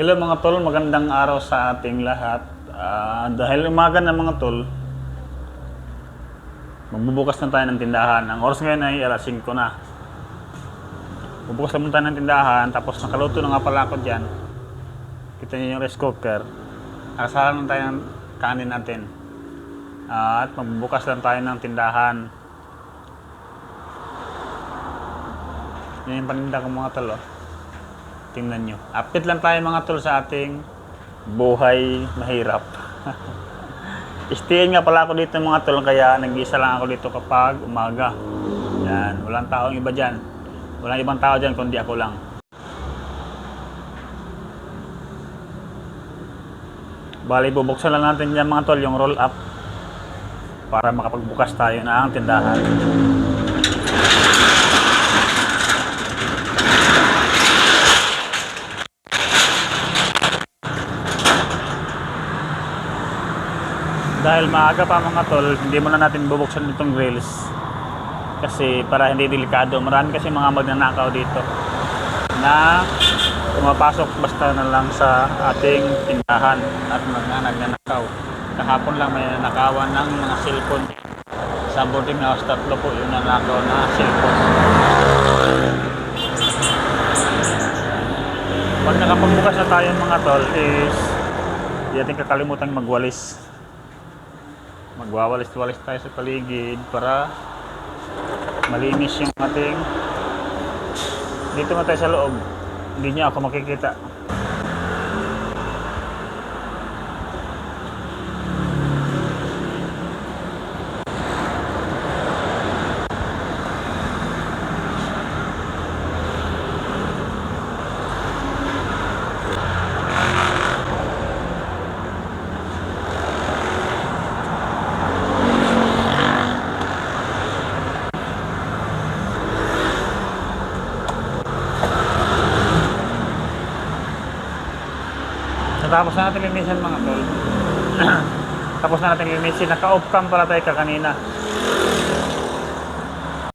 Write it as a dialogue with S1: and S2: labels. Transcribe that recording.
S1: Hello mga tol, magandang araw sa ating lahat. Ah, dahil umaga na mga tol, magbubukas na tayo ng tindahan. Ang oras ngayon ay alas 5 na. Bubukas naman tayo ng tindahan, tapos nakaluto na nga pala ako dyan. Kita niyo yung rice cooker. Nakasalan lang tayo ng kanin natin. Ah, at magbubukas lang tayo ng tindahan. Yan yung paninda mga tol. Oh. Tingnan nyo. Update lang tayo mga tol sa ating buhay mahirap. Stayin nga pala ako dito mga tol, kaya nag-isa lang ako dito kapag umaga. Yan, walang taong iba dyan. Walang ibang tao dyan kundi ako lang. Bali, bubuksan lang natin dyan mga tol yung roll up para makapagbukas tayo na ang tindahan. Dahil maaga pa mga tol, hindi muna natin bubuksan itong grills. Kasi para hindi delikado. Marami kasi mga magnanakaw dito na pumapasok basta na lang sa ating tindahan at mga nagnanakaw. Kahapon lang may nanakawan ng mga cellphone. Sa boarding house, tatlo po yung nanakaw na cellphone. Pag nakapagbukas na tayo mga tol is hindi natin kakalimutan magwalis magwawalis-walis tayo sa paligid para malinis yung ating dito na tayo sa loob. Hindi niya ako makikita Natapos na natin linisin mga tol. Tapos na natin linisin. Naka-off cam pala tayo kakanina.